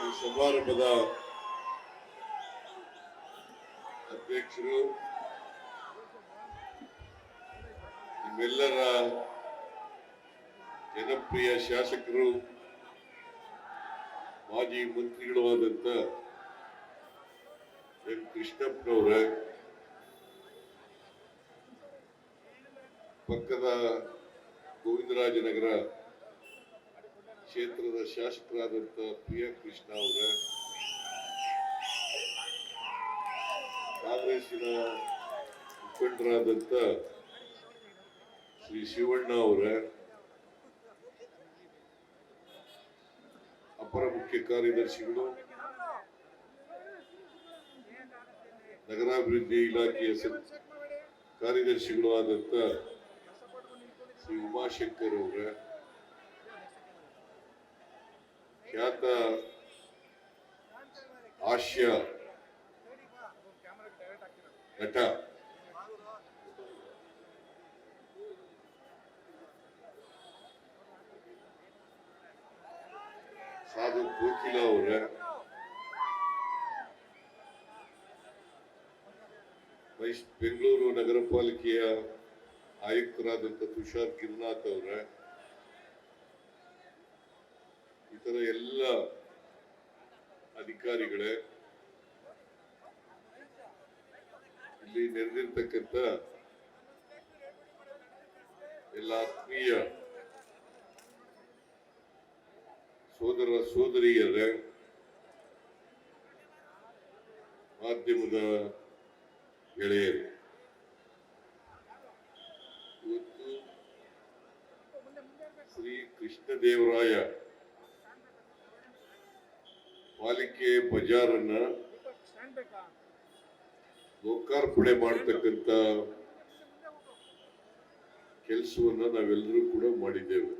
ಈ ಸಮಾರಂಭದ ಅಧ್ಯಕ್ಷರು ನಿಮ್ಮೆಲ್ಲರ ಜನಪ್ರಿಯ ಶಾಸಕರು ಮಾಜಿ ಮಂತ್ರಿಗಳು ಆದಂತ ಎಂ. ಕೃಷ್ಣಪ್ಪನವರ ಪಕ್ಕದ ಗೋವಿಂದರಾಜನಗರ ಕ್ಷೇತ್ರದ ಶಾಸಕರಾದಂತ ಪ್ರಿಯಾ ಕೃಷ್ಣ ಅವರ, ಕಾಂಗ್ರೆಸ್ಸಿನ ಮುಖಂಡರಾದಂತ ಶ್ರೀ ಶಿವಣ್ಣ ಅವರ, ಅಪರ ಮುಖ್ಯ ಕಾರ್ಯದರ್ಶಿಗಳು, ನಗರಾಭಿವೃದ್ಧಿ ಇಲಾಖೆಯ ಕಾರ್ಯದರ್ಶಿಗಳು ಆದಂತ ಶ್ರೀ ಉಮಾಶಂಕರ್ ಅವರ ಖ್ಯಾತ ಹಾಸ್ಯ ನಟ. ಸಾಧು ಕೋಕಿಲ ಅವರ. ಬೆಂಗಳೂರು ನಗರ ಪಾಲಿಕೆಯ ಆಯುಕ್ತರಾದಂಥ ತುಷಾರ್ ಗಿರ್ನಾಥ್ ಅವರ. ಇತರ ಎಲ್ಲ ಅಧಿಕಾರಿಗಳೇ ಇಲ್ಲಿ ನೆರೆದಿರ್ತಕ್ಕಂಥ ಎಲ್ಲ ಆತ್ಮೀಯ ಸೋದರ ಸೋದರಿಯರೇ ಮಾಧ್ಯಮದ ಗೆಳೆಯರು ಇವತ್ತು ಶ್ರೀ ಕೃಷ್ಣದೇವರಾಯ ಪಾಲಿಕೆ ಬಜಾರನ್ನ ಲೋಕಾರ್ಪಣೆ ಮಾಡತಕ್ಕಂತ ಕೆಲಸವನ್ನ ನಾವೆಲ್ಲರೂ ಕೂಡ ಮಾಡಿದ್ದೇವೆ.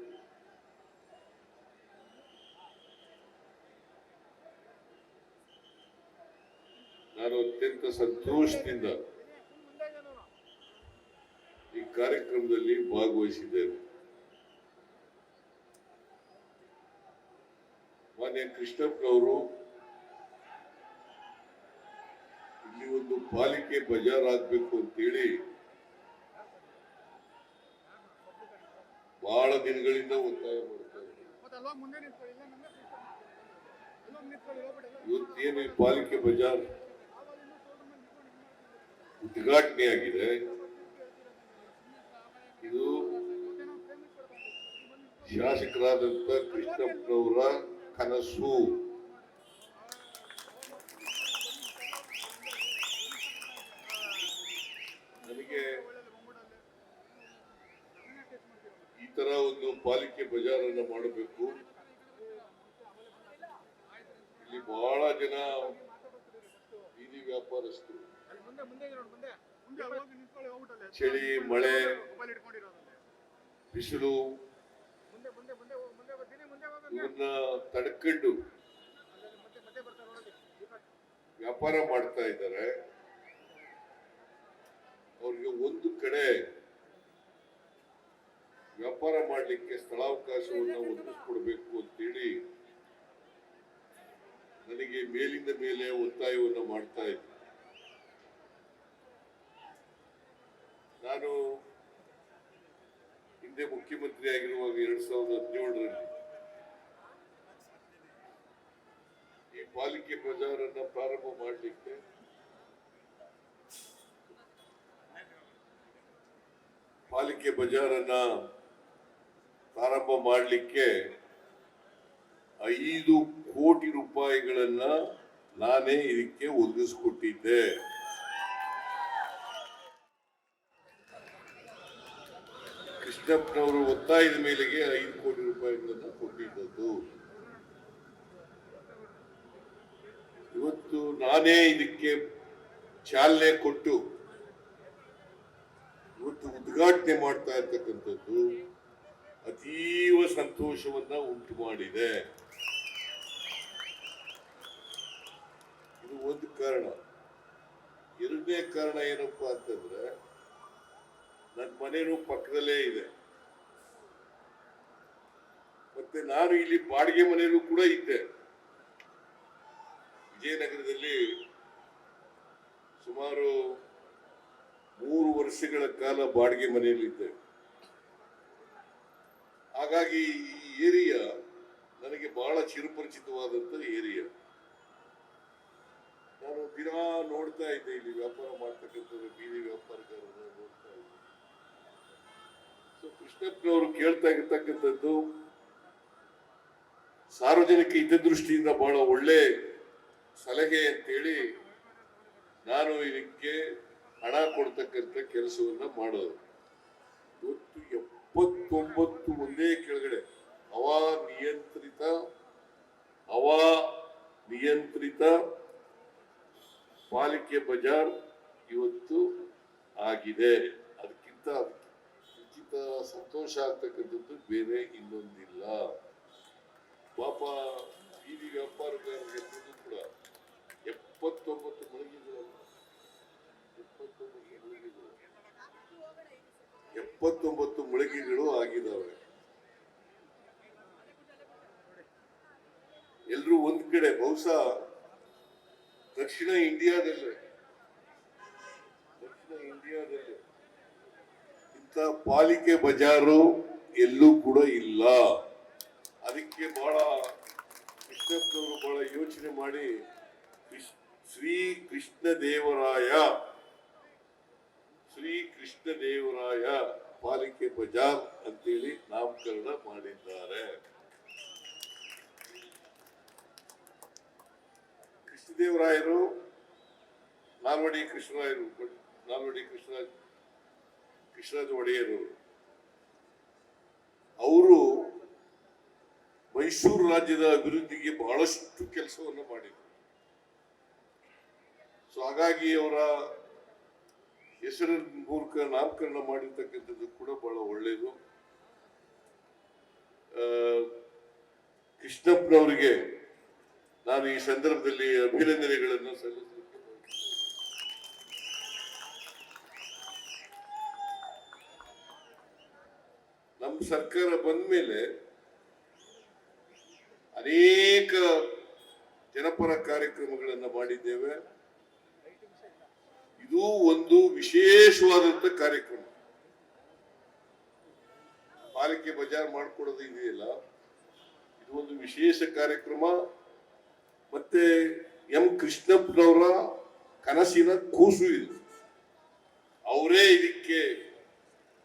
ನಾನು ಅತ್ಯಂತ ಸಂತೋಷದಿಂದ ಈ ಕಾರ್ಯಕ್ರಮದಲ್ಲಿ ಭಾಗವಹಿಸಿದ್ದೇನೆ. ಮಾನ್ಯ ಕೃಷ್ಣಪ್ಪನವರು ಒಂದು ಪಾಲಿಕೆ ಬಜಾರ್ ಆಗ್ಬೇಕು ಅಂತೇಳಿ ಬಹಳ ದಿನಗಳಿಂದ ಒತ್ತಾಯ ಅಲ್ವಾ ಇವತ್ತೇನು ಈ ಪಾಲಿಕೆ ಬಜಾರ್ ಉದ್ಘಾಟನೆ ಆಗಿದೆ? ಇದು ಶಾಸಕರಾದಂತ ಕೃಷ್ಣಪ್ಪನವರ ಕನಸು ನನಗೆ ಈ ತರ ಒಂದು ಪಾಲಿಕೆ ಬಜಾರನ್ನ ಮಾಡಬೇಕು. ಇಲ್ಲಿ ಬಹಳ ಜನ ಬೀದಿ ವ್ಯಾಪಾರಸ್ಥರು. ಚಳಿ, ಮಳೆ, ಬಿಸಿಲು ಇವನ್ನ ತಡ್ಕೊಂಡು ವ್ಯಾಪಾರ ಮಾಡ್ತಾ ಇದ್ದಾರೆ. ಅವ್ರಿಗೆ ಒಂದು ಕಡೆ ವ್ಯಾಪಾರ ಮಾಡಲಿಕ್ಕೆ ಸ್ಥಳಾವಕಾಶವನ್ನು ಒದಗಿಸ್ಕೊಡ್ಬೇಕು ಅಂತೇಳಿ ನನಗೆ ಮೇಲಿಂದ ಮೇಲೆ ಒತ್ತಾಯವನ್ನು ಮಾಡ್ತಾ ಇದ್ದೆ. ನಾನು ಹಿಂದೆ ಮುಖ್ಯಮಂತ್ರಿ ಆಗಿರುವಾಗ ಎರಡ್ ಸಾವಿರದ ಹದಿನೇಳರಲ್ಲಿ ಈ ಪಾಲಿಕೆ ಬಜಾರನ್ನ ಪ್ರಾರಂಭ ಮಾಡಲಿಕ್ಕೆ ಪಾಲಿಕೆ ಬಜಾರನ್ನ ಪ್ರಾರಂಭ ಮಾಡಲಿಕ್ಕೆ ಐದು ಕೋಟಿ ರೂಪಾಯಿಗಳನ್ನ ನಾನೇ ಇದಕ್ಕೆ ಒದಗಿಸಿಕೊಟ್ಟಿದ್ದೆ. ಕೃಷ್ಣಪ್ಪನವರು ಒತ್ತಾಯದ ಮೇಲೆಗೆ ಐದು ಕೋಟಿ ರೂಪಾಯಿಗಳನ್ನ ಕೊಟ್ಟಿದ್ದದ್ದು. ಇವತ್ತು ನಾನೇ ಇದಕ್ಕೆ ಚಾಲನೆ ಕೊಟ್ಟು ಇವತ್ತು ಉದ್ಘಾಟನೆ ಮಾಡ್ತಾ ಇರ್ತಕ್ಕಂಥದ್ದು. ಅತೀವ ಸಂತೋಷವನ್ನ ಉಂಟು ಮಾಡಿದೆ. ಇದು ಒಂದು ಕಾರಣ. ಎರಡನೇ ಕಾರಣ ಏನಪ್ಪಾ ಅಂತಂದ್ರೆ ನನ್ನ ಮನೆಯೂ ಪಕ್ಕದಲ್ಲೇ ಇದೆ. ಮತ್ತೆ ನಾನು ಇಲ್ಲಿ ಬಾಡಿಗೆ ಮನೆಯಲ್ಲೂ ಕೂಡ ಇದ್ದೆ. ವಿಜಯನಗರದಲ್ಲಿ ಸುಮಾರು ಮೂರು ವರ್ಷಗಳ ಕಾಲ ಬಾಡಿಗೆ ಮನೆಯಲ್ಲಿದ್ದೆ. ಹಾಗಾಗಿ ಈ ಏರಿಯಾ ನನಗೆ ಬಹಳ ಚಿರುಪರಿಚಿತವಾದಂತ ಏರಿಯಾ. ನಾನು ದಿನಾ ನೋಡ್ತಾ ಇದ್ದೆ ಇಲ್ಲಿ ವ್ಯಾಪಾರ ಮಾಡ್ತಕ್ಕಂಥದ್ದು ಬೀದಿ ವ್ಯಾಪಾರಗಾರರನ್ನ ನೋಡ್ತಾ ಇದ್ದೆ. ಸೊ ಕೃಷ್ಣಪ್ಪನವರು ಕೇಳ್ತಾ ಇರ್ತಕ್ಕಂಥದ್ದು, ಸಾರ್ವಜನಿಕ ಹಿತದೃಷ್ಟಿಯಿಂದ ಬಹಳ ಒಳ್ಳೆ ಸಲಹೆ ಅಂತೇಳಿ ನಾನು ಇದಕ್ಕೆ ಹಣ ಕೊಡ್ತಕ್ಕಂಥ ಕೆಲಸವನ್ನ ಮಾಡೋದು. ಇವತ್ತು ಎಪ್ಪತ್ತೊಂಬತ್ತು ಒಂದೇ ಕೆಳಗಡೆ ಹವಾ ನಿಯಂತ್ರಿತ ಹವಾ ನಿಯಂತ್ರಿತ, ಪಾಲಿಕೆ ಬಜಾರ್ ಇವತ್ತು ಆಗಿದೆ. ಅದಕ್ಕಿಂತ ಉಚಿತ, ಸಂತೋಷ ಆಗ್ತಕ್ಕಂಥದ್ದು ಬೇರೆ ಇನ್ನೊಂದಿಲ್ಲ. ಪಾಪ ಬೀದಿ ವ್ಯಾಪಾರಗಾರರಿಗೆ ಕೂಡ ಎಪ್ಪತ್ತೊಂಬತ್ತು ಮಳಿಗೆಗಳು ಎಪ್ಪತ್ತೊಂಬತ್ತು ಮಳಿಗೆಗಳು. ಎಪ್ಪತ್ತೊಂಬತ್ತು ಮಳಿಗೆಗಳು ಆಗಿದ್ದಾವೆ. ಎಲ್ಲರೂ ಒಂದ್ ಕಡೆ, ಬಹುಶಃ ದಕ್ಷಿಣ ಇಂಡಿಯಾದಲ್ಲೇ. ದಕ್ಷಿಣ ಇಂಡಿಯಾದಲ್ಲೇ. ಇಂಥ ಪಾಲಿಕೆ ಬಜಾರು ಎಲ್ಲೂ ಕೂಡ ಇಲ್ಲ. ಅದಕ್ಕೆ ಬಹಳ ಕೃಷ್ಣಪ್ಪನವರು ಬಹಳ ಯೋಚನೆ ಮಾಡಿ ಶ್ರೀ ಕೃಷ್ಣ ದೇವರಾಯ ಶ್ರೀ ಕೃಷ್ಣ ದೇವರಾಯ ಪಾಲಿಕೆ ಬಜಾರ್ ಅಂತೇಳಿ ನಾಮಕರಣ ಮಾಡಿದ್ದಾರೆ. ಕೃಷ್ಣದೇವರಾಯರು, ನಾಲ್ವಡಿ ಕೃಷ್ಣರಾಯರು, ನಾಲ್ವಡಿ ಕೃಷ್ಣ, ಕೃಷ್ಣರಾಜ ಒಡೆಯರು, ಅವರು ಮೈಸೂರು ರಾಜ್ಯದ ಅಭಿವೃದ್ಧಿಗೆ ಬಹಳಷ್ಟು ಕೆಲಸವನ್ನು ಮಾಡಿದರು. ಸೊ ಹಾಗಾಗಿ ಅವರ ಹೆಸರಿನ ಮೂಲಕ ನಾಮಕರಣ ಮಾಡಿರ್ತಕ್ಕಂಥದ್ದು ಕೂಡ ಬಹಳ ಒಳ್ಳೆಯದು ಕೃಷ್ಣಪ್ಪನವರಿಗೆ ನಾನು ಈ ಸಂದರ್ಭದಲ್ಲಿ ಅಭಿನಂದನೆಗಳನ್ನು ಬಯಸುತ್ತೇನೆ. ನಮ್ಮ ಸರ್ಕಾರ ಬಂದ ಮೇಲೆ ಅನೇಕ ಜನಪರ ಕಾರ್ಯಕ್ರಮಗಳನ್ನು ಮಾಡಿದ್ದೇವೆ ಇದು ಒಂದು ವಿಶೇಷವಾದಂತ ಕಾರ್ಯಕ್ರಮ. ಪಾಲಿಕೆ ಬಜಾರ್ ಮಾಡಿಕೊಡೋದು ಇದೆಯಲ್ಲ ಇದು ಒಂದು ವಿಶೇಷ ಕಾರ್ಯಕ್ರಮ. ಮತ್ತೆ ಎಂ ಕೃಷ್ಣಪ್ಪನವರ ಕನಸಿನ ಕೂಸು ಇದು. ಅವರೇ ಇದಕ್ಕೆ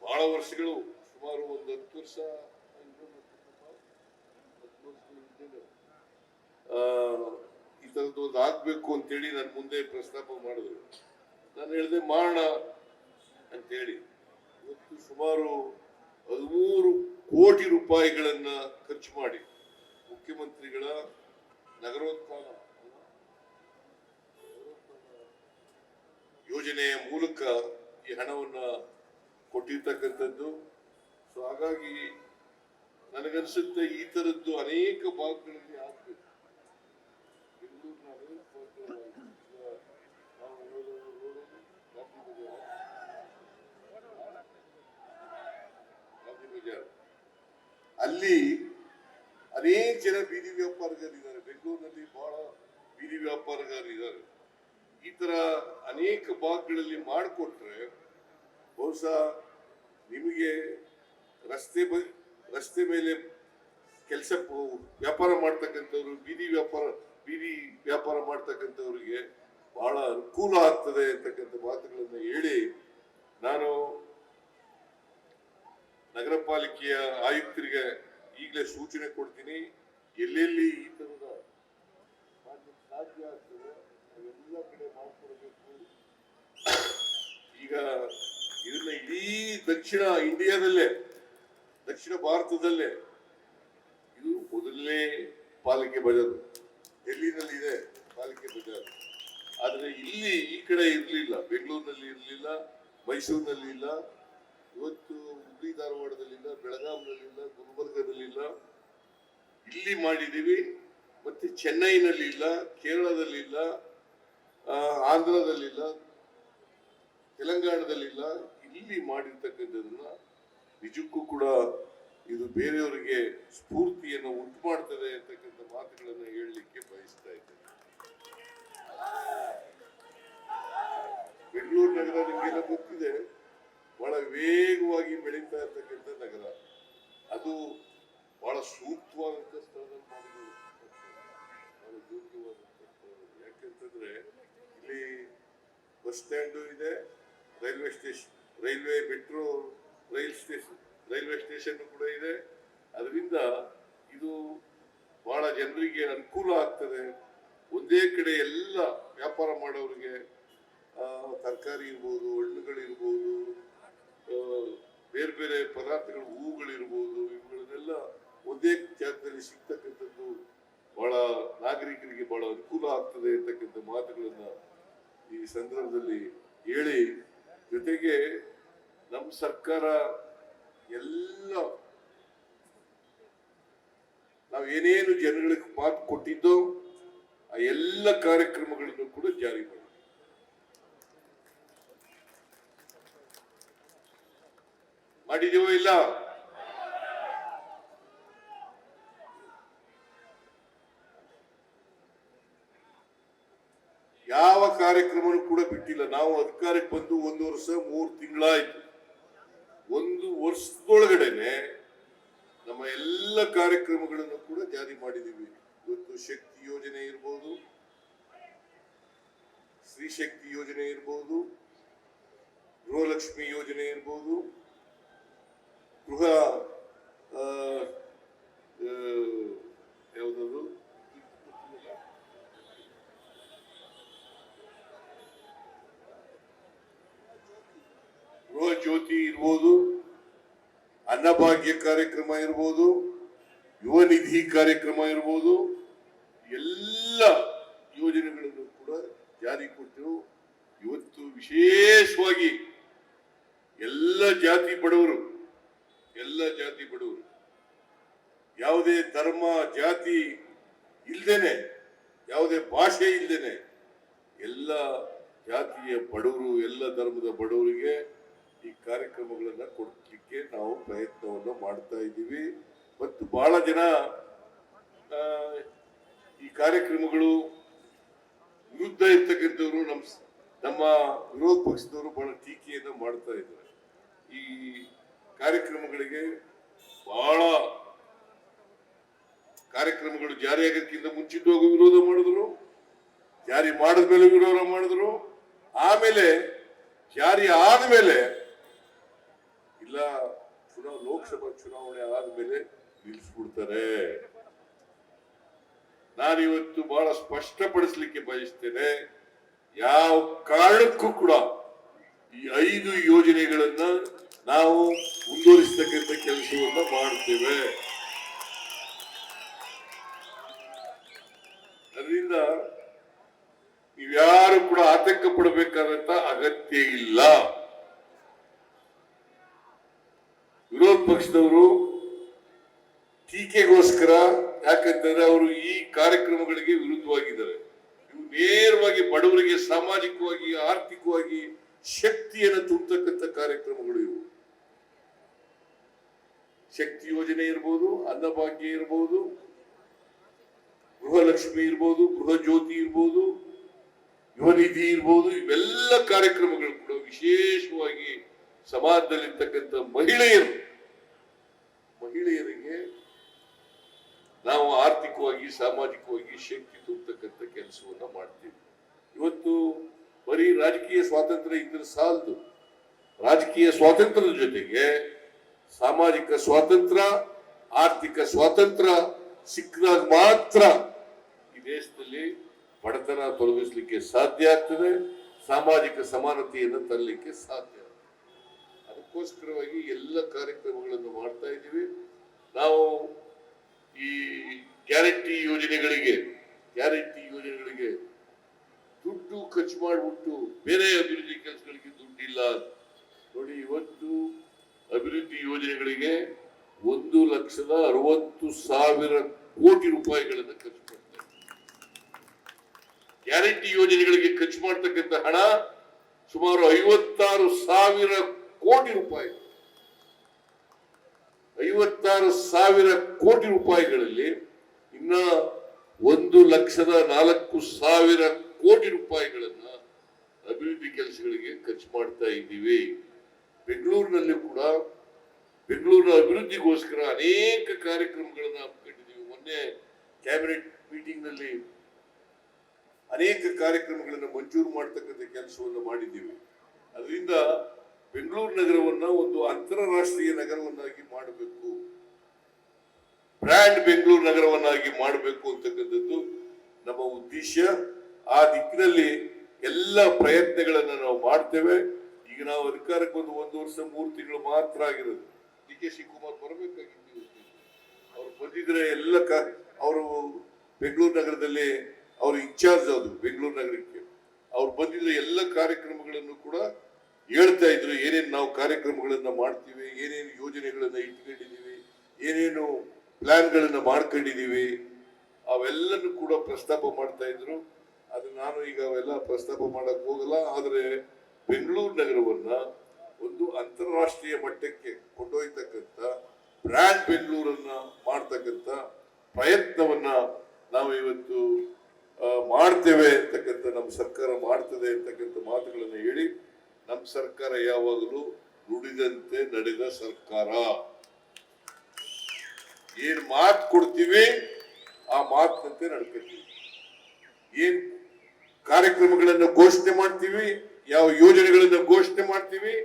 ಬಹಳ ವರ್ಷಗಳು, ಸುಮಾರು ಒಂದು ಹತ್ತು ವರ್ಷ ಈ ಥರದ್ದು ಒಂದು ಆಗ್ಬೇಕು ಅಂತೇಳಿ ನಾನು ಮುಂದೆ ಪ್ರಸ್ತಾಪ ಮಾಡಿದ್ರು ನಾನು ಹೇಳಿದೆ ಮಾಡೋಣ ಅಂತೇಳಿ. ಇವತ್ತು ಸುಮಾರು ಹದಿಮೂರು ಕೋಟಿ ರೂಪಾಯಿಗಳನ್ನ ಖರ್ಚು ಮಾಡಿ ಮುಖ್ಯಮಂತ್ರಿಗಳ ನಗರೋತ್ಥಾನ ಯೋಜನೆಯ ಮೂಲಕ ಈ ಹಣವನ್ನು ಕೊಟ್ಟಿರ್ತಕ್ಕಂಥದ್ದು. ಸೊ ಹಾಗಾಗಿ ನನಗನ್ಸುತ್ತೆ ಈ ತರದ್ದು ಅನೇಕ ಭಾಗಗಳಲ್ಲಿ ಆಗ್ಬೇಕು ಬೆಂಗಳೂರಿನ ಅನೇಕ ಭಾಗಗಳಲ್ಲಿ ಈಗ ನಾವು ನೋಡೋದು- ನೋಡೋದು ಗಾಂಧಿ ಬಜಾರ್. ಗಾಂಧಿ ಬಜಾರ್ ಅಲ್ಲಿ ಅನೇಕ ಜನ ಬೀದಿ ವ್ಯಾಪಾರಗಾರಿದ್ದಾರೆ. ಬೆಂಗಳೂರಿನಲ್ಲಿ ಬಹಳ ಬೀದಿ ವ್ಯಾಪಾರಗಾರಿದ್ದಾರೆ. ಈ ತರ ಅನೇಕ ಭಾಗಗಳಲ್ಲಿ ಮಾಡಿಕೊಟ್ರೆ ಬಹುಶಃ ನಿಮಗೆ ರಸ್ತೆ ರಸ್ತೆ ಮೇಲೆ ಕೆಲಸ ವ್ಯಾಪಾರ ಮಾಡ್ತಕ್ಕಂಥವ್ರು, ಬೀದಿ ವ್ಯಾಪಾರ ಬೀದಿ ವ್ಯಾಪಾರ ಮಾಡ್ತಕ್ಕಂಥವ್ರಿಗೆ ಬಹಳ ಅನುಕೂಲ ಆಗ್ತದೆ ಅಂತಕ್ಕಂಥ ಮಾತುಗಳನ್ನು ಹೇಳಿ ನಾನು ನಗರ ಪಾಲಿಕೆಯ ಆಯುಕ್ತರಿಗೆ ಈಗಲೇ ಸೂಚನೆ ಕೊಡ್ತೀನಿ, ಎಲ್ಲೆಲ್ಲಿ ಈ ತರದ ಕಡೆ ಈಗ ಇದನ್ನ ಇಡೀ ದಕ್ಷಿಣ ಇಂಡಿಯಾದಲ್ಲೇ, ದಕ್ಷಿಣ ಭಾರತದಲ್ಲೇ, ಇದು ಮೊದಲನೇ ಪಾಲಿಕೆ ಬಜಾರ್. ಡೆಲ್ಲಿನಲ್ಲಿ ಇದೆ ಪಾಲಿಕೆ ಬಜಾರ್. ಆದ್ರೆ ಇಲ್ಲಿ ಈ ಕಡೆ ಇರಲಿಲ್ಲ, ಬೆಂಗಳೂರಿನಲ್ಲಿ ಇರಲಿಲ್ಲ, ಮೈಸೂರಿನಲ್ಲಿ ಇಲ್ಲ. ಇವತ್ತು ಹುಬ್ಳಿ ಧಾರವಾಡದಲ್ಲಿಲ್ಲ ಬೆಳಗಾವಿನಲ್ಲಿಲ್ಲ ಗುಲ್ಬರ್ಗದಲ್ಲಿಲ್ಲ. ಇಲ್ಲಿ ಮಾಡಿದೀವಿ ಮತ್ತೆ ಚೆನ್ನೈನಲ್ಲಿ ಇಲ್ಲ ಕೇರಳದಲ್ಲಿಲ್ಲ ಆಂಧ್ರದಲ್ಲಿಲ್ಲ, ತೆಲಂಗಾಣದಲ್ಲಿಲ್ಲ. ಇಲ್ಲಿ ಮಾಡಿರ್ತಕ್ಕಂಥದ್ದನ್ನ ನಿಜಕ್ಕೂ ಕೂಡ ಇದು ಬೇರೆಯವರಿಗೆ ಸ್ಫೂರ್ತಿಯನ್ನು ಉಂಟು ಮಾಡ್ತದೆ ಅಂತಕ್ಕಂಥ ಮಾತುಗಳನ್ನು ಹೇಳಲಿಕ್ಕೆ ಬಯಸ್ತಾ ಇದ್ದೇನೆ. ಸ್ಟ್ಯಾಂಡು ಇದೆ railway station, railway metro, rail station, railway station ಕೂಡ ಇದೆ. ಅದರಿಂದ ಇದು ಬಹಳ ಜನರಿಗೆ ಅನುಕೂಲ ಆಗ್ತದೆ. ಒಂದೇ ಕಡೆ ಎಲ್ಲ ವ್ಯಾಪಾರ ಮಾಡೋರಿಗೆ ತರಕಾರಿ ಇರ್ಬೋದು ಹಣ್ಣುಗಳಿರ್ಬೋದು ಬೇರೆ ಬೇರೆ ಪದಾರ್ಥಗಳು ಹೂಗಳಿರ್ಬೋದು ಇವುಗಳನ್ನೆಲ್ಲ ಒಂದೇ ಜಾಗದಲ್ಲಿ ಸಿಗ್ತಕ್ಕಂಥದ್ದು ಬಹಳ ನಾಗರಿಕರಿಗೆ ಬಹಳ ಅನುಕೂಲ ಆಗ್ತದೆ ಅಂತಕ್ಕಂಥ ಮಾತುಗಳನ್ನು ಈ ಸಂದರ್ಭದಲ್ಲಿ ಹೇಳಿ ಜೊತೆಗೆ ನಮ್ಮ ಸರ್ಕಾರ ಎಲ್ಲ ನಾವು ಏನೇನು ಜನಗಳಿಗೆ ಮಾತು ಕೊಟ್ಟಿದ್ದೋ ಆ ಎಲ್ಲ ಕಾರ್ಯಕ್ರಮಗಳನ್ನು ಕೂಡ ಜಾರಿ ಮಾಡಿ ಮಾಡಿದೀವೋ ಇಲ್ಲ ಯಾವ ಕಾರ್ಯಕ್ರಮನೂ ಕೂಡ ಬಿಟ್ಟಿಲ್ಲ. ನಾವು ಅಧಿಕಾರಕ್ಕೆ ಬಂದು ಒಂದು ವರ್ಷ ಮೂರು ತಿಂಗಳಾಯ್ತು. ಒಂದು ವರ್ಷದೊಳಗಡೆನೆ ನಮ್ಮ ಎಲ್ಲ ಕಾರ್ಯಕ್ರಮಗಳನ್ನು ಕೂಡ ಜಾರಿ ಮಾಡಿದೀವಿ ಇವತ್ತು ಶಕ್ತಿ ಯೋಜನೆ ಇರ್ಬೋದು ಸ್ತ್ರೀ ಶಕ್ತಿ ಯೋಜನೆ ಇರ್ಬೋದು ಗೃಹಲಕ್ಷ್ಮಿ ಯೋಜನೆ ಇರ್ಬೋದು ಗೃಹ ಆ, ಆ, ಯಾವ್ದದು ಗೃಹ ಜ್ಯೋತಿ ಇರ್ಬೋದು, ಅನ್ನಭಾಗ್ಯ ಕಾರ್ಯಕ್ರಮ ಇರ್ಬೋದು, ಯುವ ನಿಧಿ ಕಾರ್ಯಕ್ರಮ ಇರ್ಬೋದು, ಎಲ್ಲ ಯೋಜನೆಗಳನ್ನು ಕೂಡ ಜಾರಿ ಕೊಟ್ಟೆವು ಇವತ್ತು ವಿಶೇಷವಾಗಿ ಎಲ್ಲ ಜಾತಿ ಬಡವರು, ಎಲ್ಲ ಜಾತಿ ಬಡವರು, ಯಾವುದೇ ಧರ್ಮ, ಜಾತಿ ಇಲ್ದೇನೆ, ಯಾವುದೇ ಭಾಷೆ ಇಲ್ದೇನೆ, ಎಲ್ಲ ಜಾತಿಯ ಬಡವರು, ಎಲ್ಲ ಧರ್ಮದ ಬಡವರಿಗೆ ಈ ಕಾರ್ಯಕ್ರಮಗಳನ್ನ ಕೊಡಲಿಕ್ಕೆ ನಾವು ಪ್ರಯತ್ನವನ್ನು ಮಾಡ್ತಾ ಇದ್ದೀವಿ. ಮತ್ತು ಬಹಳ ಜನ ಈ ಕಾರ್ಯಕ್ರಮಗಳು ವಿರುದ್ಧ ಇರ್ತಕ್ಕಂಥವ್ರು ನಮ್ಮ ನಮ್ಮ ವಿರೋಧ ಪಕ್ಷದವರು ಬಹಳ ಟೀಕೆಯನ್ನು ಮಾಡ್ತಾ ಇದ್ದಾರೆ. ಈ ಕಾರ್ಯಕ್ರಮಗಳಿಗೆ ಬಹಳ ಕಾರ್ಯಕ್ರಮಗಳು ಜಾರಿಯಾಗೋಕ್ಕಿಂತ ಮುಂಚಿತವಾಗಿ ವಿರೋಧ ಮಾಡಿದ್ರು. ಜಾರಿ ಮಾಡಿದ್ಮೇಲೆ ವಿರೋಧ ಮಾಡಿದ್ರು. ಆಮೇಲೆ ಜಾರಿ ಆದ್ಮೇಲೆ ಇಲ್ಲ ಚುನಾವ ಲೋಕಸಭಾ ಚುನಾವಣೆ ಆದ್ಮೇಲೆ ನಿಲ್ಲಿಸ್ಬಿಡ್ತಾರೆ ನಾನಿವತ್ತು ಬಹಳ ಸ್ಪಷ್ಟಪಡಿಸ್ಲಿಕ್ಕೆ ಬಯಸ್ತೇನೆ, ಯಾವ ಕಾರಣಕ್ಕೂ ಕೂಡ ಈ ಐದು ಯೋಜನೆಗಳನ್ನ ನಾವು ಮುಂದುವರಿಸತಕ್ಕಂಥ ಕೆಲಸವನ್ನ ಮಾಡ್ತೇವೆ ಅದರಿಂದ ನೀವ್ಯಾರು ಕೂಡ ಆತಂಕ ಪಡಬೇಕಾದಂತ ಅಗತ್ಯ ಇಲ್ಲ. ವಿರೋಧ ಪಕ್ಷದವರು ಟೀಕೆಗೋಸ್ಕರ, ಯಾಕಂತಂದ್ರೆ ಅವರು ಈ ಕಾರ್ಯಕ್ರಮಗಳಿಗೆ ವಿರುದ್ಧವಾಗಿದ್ದಾರೆ. ನೇರವಾಗಿ ಬಡವರಿಗೆ ಸಾಮಾಜಿಕವಾಗಿ, ಆರ್ಥಿಕವಾಗಿ ಶಕ್ತಿಯನ್ನು ತುಂಬತಕ್ಕಂಥ ಕಾರ್ಯಕ್ರಮಗಳು ಇವು. ಶಕ್ತಿ ಯೋಜನೆ ಇರ್ಬೋದು, ಅನ್ನಭಾಗ್ಯ ಇರ್ಬೋದು, ಗೃಹಲಕ್ಷ್ಮಿ ಇರ್ಬೋದು ಗೃಹ ಜ್ಯೋತಿ ಇರ್ಬೋದು ಯುವ ನಿಧಿ ಇರ್ಬೋದು, ಇವೆಲ್ಲ ಕಾರ್ಯಕ್ರಮಗಳು ಕೂಡ ವಿಶೇಷವಾಗಿ ಸಮಾಜದಲ್ಲಿರ್ತಕ್ಕಂಥ ಮಹಿಳೆಯರು ಮಹಿಳೆಯರಿಗೆ ನಾವು ಆರ್ಥಿಕವಾಗಿ, ಸಾಮಾಜಿಕವಾಗಿ ಶಕ್ತಿ ತುಂಬತಕ್ಕಂಥ ಕೆಲಸವನ್ನು ಮಾಡ್ತೀವಿ. ಇವತ್ತು ಬರೀ ರಾಜಕೀಯ ಸ್ವಾತಂತ್ರ್ಯ ಇದ್ರೆ ಸಾಲದು. ರಾಜಕೀಯ ಸ್ವಾತಂತ್ರ್ಯದ ಜೊತೆಗೆ ಸಾಮಾಜಿಕ ಸ್ವಾತಂತ್ರ್ಯ, ಆರ್ಥಿಕ ಸ್ವಾತಂತ್ರ್ಯ ಸಿಕ್ಕಿದಾಗ ಮಾತ್ರ ಈ ದೇಶದಲ್ಲಿ ಬಡತನ ತೊಲಗಿಸ್ಲಿಕ್ಕೆ ಸಾಧ್ಯ ಆಗ್ತದೆ, ಸಾಮಾಜಿಕ ಸಮಾನತೆಯನ್ನು ತರಲಿಕ್ಕೆ ಸಾಧ್ಯ ಅದಕ್ಕೋಸ್ಕರವಾಗಿ ಎಲ್ಲ ಕಾರ್ಯಕ್ರಮಗಳನ್ನು ಮಾಡ್ತಾ ಇದ್ದೀವಿ. ನಾವು ಈ ಗ್ಯಾರಂಟಿ ಯೋಜನೆಗಳಿಗೆ ಗ್ಯಾರಂಟಿ ಯೋಜನೆಗಳಿಗೆ ದುಡ್ಡು ಖರ್ಚು ಮಾಡಿಬಿಟ್ಟು ಬೇರೆ ಅಭಿವೃದ್ಧಿ ಕೆಲಸಗಳಿಗೆ ದುಡ್ಡಿಲ್ಲ. ನೋಡಿ, ಇವತ್ತು ಅಭಿವೃದ್ಧಿ ಯೋಜನೆಗಳಿಗೆ ಒಂದು ಲಕ್ಷದ ಅರವತ್ತು ಸಾವಿರ ಕೋಟಿ ರೂಪಾಯಿಗಳನ್ನು ಖರ್ಚು ಮಾಡ್ತಾರೆ ಗ್ಯಾರಂಟಿ ಯೋಜನೆಗಳಿಗೆ ಖರ್ಚು ಮಾಡ್ತಕ್ಕಂಥ ಹಣ ಸುಮಾರು ಐವತ್ತಾರು ಸಾವಿರ ಕೋಟಿ ರೂಪಾಯಿ. ಐವತ್ತಾರು ಸಾವಿರ ಕೋಟಿ ರೂಪಾಯಿಗಳಲ್ಲಿ ಇನ್ನ ಒಂದು ಲಕ್ಷದ ನಾಲ್ಕು ಸಾವಿರ ಕೋಟಿ ರೂಪಾಯಿಗಳನ್ನ ಅಭಿವೃದ್ಧಿ ಕೆಲಸಗಳಿಗೆ ಖರ್ಚು ಮಾಡ್ತಾ ಇದ್ದೀವಿ. ಬೆಂಗಳೂರಿನಲ್ಲಿ ಕೂಡ ಬೆಂಗಳೂರಿನ ಅಭಿವೃದ್ಧಿಗೋಸ್ಕರ ಅನೇಕ ಕಾರ್ಯಕ್ರಮಗಳನ್ನು ಹಮ್ಮಿಕೊಂಡಿದ್ದೀವಿ ಮೊನ್ನೆ ಕ್ಯಾಬಿನೆಟ್ ಮೀಟಿಂಗ್ನಲ್ಲಿ ಅನೇಕ ಕಾರ್ಯಕ್ರಮಗಳನ್ನು ಮಂಜೂರು ಮಾಡ್ತಕ್ಕಂಥ ಕೆಲಸವನ್ನು ಮಾಡಿದ್ದೀವಿ. ಅದರಿಂದ ಬೆಂಗಳೂರು ನಗರವನ್ನ ಒಂದು ಅಂತಾರಾಷ್ಟ್ರೀಯ ನಗರವನ್ನಾಗಿ ಮಾಡಬೇಕು. ಬ್ರ್ಯಾಂಡ್ ಬೆಂಗಳೂರು ನಗರವನ್ನಾಗಿ ಮಾಡಬೇಕು ಅಂತಕ್ಕಂಥದ್ದು ನಮ್ಮ ಉದ್ದೇಶ. ಆ ದಿಕ್ಕಿನಲ್ಲಿ ಎಲ್ಲ ಪ್ರಯತ್ನಗಳನ್ನ ನಾವು ಮಾಡ್ತೇವೆ. ಈಗ ನಾವು ಅಧಿಕಾರಕ್ಕೆ ಒಂದು ಒಂದು ವರ್ಷ, ಮೂರು ತಿಂಗಳು ಮಾತ್ರ ಆಗಿರೋದು. ಡಿ ಕೆ ಶಿವಕುಮಾರ್ ಬರಬೇಕಾಗಿತ್ತು. ಅವ್ರು ಬಂದಿದ್ರೆ ಎಲ್ಲ ಕ, ಅವರು ಬೆಂಗಳೂರು ನಗರದಲ್ಲಿ ಅವ್ರ ಇನ್ಚಾರ್ಜ್ ಅದು ಬೆಂಗಳೂರು ನಗರಕ್ಕೆ. ಅವ್ರು ಬಂದಿದ್ರೆ ಎಲ್ಲ ಕಾರ್ಯಕ್ರಮಗಳನ್ನು ಕೂಡ ಹೇಳ್ತಾ ಇದ್ರು, ಏನೇನು ನಾವು ಕಾರ್ಯಕ್ರಮಗಳನ್ನ ಮಾಡ್ತೀವಿ, ಏನೇನು ಯೋಜನೆಗಳನ್ನ ಇಟ್ಕೊಂಡಿದೀವಿ, ಏನೇನು ಪ್ಲಾನ್ಗಳನ್ನ ಮಾಡ್ಕೊಂಡಿದೀವಿ, ಅವೆಲ್ಲನೂ ಕೂಡ ಪ್ರಸ್ತಾಪ ಮಾಡ್ತಾ ಇದ್ರು. ಅದು ನಾನು ಈಗ ಅವೆಲ್ಲ ಪ್ರಸ್ತಾಪ ಮಾಡಕ್ ಹೋಗಲ್ಲ, ಆದ್ರೆ ಬೆಂಗಳೂರು ನಗರವನ್ನ ಒಂದು ಅಂತಾರಾಷ್ಟ್ರೀಯ ಮಟ್ಟಕ್ಕೆ ಕೊಂಡೊಯ್ತಕ್ಕಂಥ, ಬ್ರ್ಯಾಂಡ್ ಬೆಂಗಳೂರನ್ನ ಮಾಡ್ತಕ್ಕಂಥ ಪ್ರಯತ್ನವನ್ನ ನಾವು ಇವತ್ತು ಮಾಡ್ತೇವೆ ಅಂತಕ್ಕಂಥ ನಮ್ಮ ಸರ್ಕಾರ ಮಾಡ್ತದೆ ಅಂತಕ್ಕಂಥ ಮಾತುಗಳನ್ನು ಹೇಳಿ ನಮ್ಮ ಸರ್ಕಾರ ಯಾವಾಗಲೂ ನುಡಿದಂತೆ ನಡೆದ ಸರ್ಕಾರ. ಏನ್ ಮಾತು ಕೊಡ್ತೀವಿ, ಆ ಮಾತಿನಂತೆ ನಡ್ಕೊತೀವಿ. ಏನ್ ಕಾರ್ಯಕ್ರಮಗಳನ್ನು ಘೋಷಣೆ ಮಾಡ್ತೀವಿ, ಯಾವ ಯೋಜನೆಗಳನ್ನು ಘೋಷಣೆ ಮಾಡ್ತೀವಿ,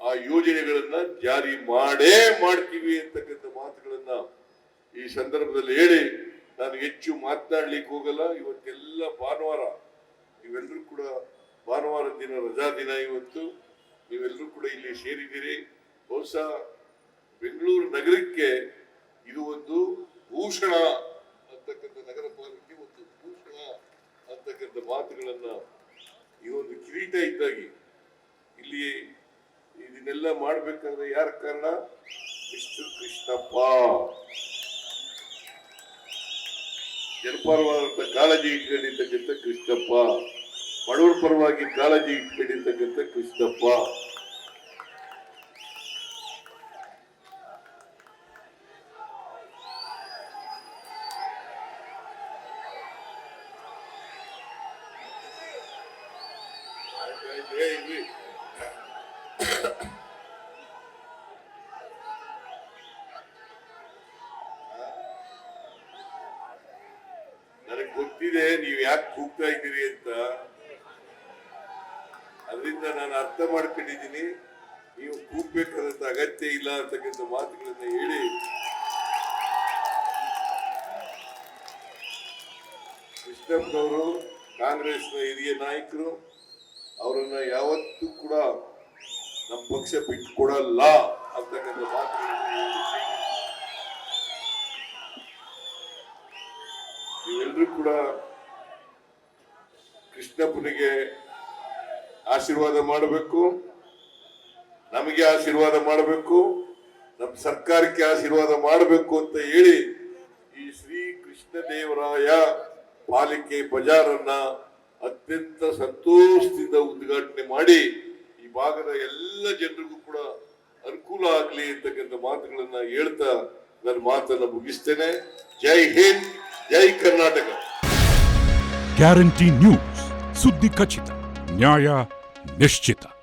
ಆ ಯೋಜನೆಗಳನ್ನ ಜಾರಿ ಮಾಡೇ ಮಾಡ್ತೀವಿ ಅಂತಕ್ಕಂಥ ಮಾತುಗಳನ್ನ ಈ ಸಂದರ್ಭದಲ್ಲಿ ಹೇಳಿ ನಾನು ಹೆಚ್ಚು ಮಾತನಾಡ್ಲಿಕ್ಕೆ ಹೋಗಲ್ಲ. ಇವತ್ತೆಲ್ಲ ಭಾನುವಾರ ನೀವೆಲ್ಲರೂ ಕೂಡ ಭಾನುವಾರ ದಿನ, ರಜಾ ದಿನ ಇವತ್ತು. ನೀವೆಲ್ಲರೂ ಕೂಡ ಇಲ್ಲಿ ಸೇರಿದ್ದೀರಿ. ಬಹುಶಃ ಬೆಂಗಳೂರು ನಗರಕ್ಕೆ ಇದು ಒಂದು ಭೂಷಣ ಅಂತಕ್ಕಂಥ ನಗರ ಪಾಲಿಕೆ ಒಂದು ಭೂಷಣ ಅಂತಕ್ಕಂಥ ಮಾತುಗಳನ್ನ ಈ ಒಂದು ಕಿರೀಟ ಇದ್ದಾಗಿ ಇಲ್ಲಿ ಇದನ್ನೆಲ್ಲ ಮಾಡ್ಬೇಕಂದ್ರೆ ಯಾರ ಕಾರಣ? ಮಿಸ್ಟರ್ ಕೃಷ್ಣಪ್ಪ. ಜನಪರವಾದಂತ ಕಾಳಜಿ ಇಟ್ಕೊಂಡಿರ್ತಕ್ಕಂಥ ಕೃಷ್ಣಪ್ಪ. ಬಡವರ ಪರವಾಗಿ ಕಾಳಜಿ ಇಟ್ಕೊಂಡಿರ್ತಕ್ಕಂಥ ಕೃಷ್ಣಪ್ಪ. ನನಗೆ ಗೊತ್ತಿದೆ ನೀವು ಯಾಕೆ ಕೂಗ್ತಾ ಇದ್ದೀರಿ ಅಂತ ಅದರಿಂದ ನಾನು ಅರ್ಥ ಮಾಡ್ಕೊಂಡಿದ್ದೀನಿ. ನೀವು ಕೂಗ್ಬೇಕಾದಂತ ಅಗತ್ಯ ಇಲ್ಲ ಅಂತಕ್ಕಂಥ ಮಾತುಗಳನ್ನು ಹೇಳಿ. ಕೃಷ್ಣಪ್ಪನವರು ಕಾಂಗ್ರೆಸ್ನ ಹಿರಿಯ ನಾಯಕರು, ಅವರನ್ನು ಯಾವತ್ತೂ ಕೂಡ ನಮ್ಮ ಪಕ್ಷ ಬಿಟ್ಟು ಕೊಡಲ್ಲ ಅಂತಕ್ಕಂಥ ಮಾತುಗಳನ್ನು ನೀವೆಲ್ಲರೂ ಕೂಡ ಕೃಷ್ಣಪ್ಪನಿಗೆ ಆಶೀರ್ವಾದ ಮಾಡಬೇಕು. ನಮಗೆ ಆಶೀರ್ವಾದ ಮಾಡಬೇಕು. ನಮ್ಮ ಸರ್ಕಾರಕ್ಕೆ ಆಶೀರ್ವಾದ ಮಾಡಬೇಕು ಅಂತ ಹೇಳಿ ಈ ಶ್ರೀ ಕೃಷ್ಣ ದೇವರಾಯ ಪಾಲಿಕೆ ಬಜಾರನ್ನ ಅತ್ಯಂತ ಸಂತೋಷದಿಂದ ಉದ್ಘಾಟನೆ ಮಾಡಿ ಈ ಭಾಗದ ಎಲ್ಲ ಜನರಿಗೂ ಕೂಡ ಅನುಕೂಲ ಆಗಲಿ ಅಂತಕ್ಕಂಥ ಮಾತುಗಳನ್ನ ಹೇಳ್ತಾ ನನ್ನ ಮಾತನ್ನ ಮುಗಿಸ್ತೇನೆ. ಜೈ ಹಿಂದ್, ಜೈ ಕರ್ನಾಟಕ. ಗ್ಯಾರಂಟಿ ನ್ಯೂಸ್, ಸುದ್ದಿ ಖಚಿತ, ನ್ಯಾಯ Mesquita.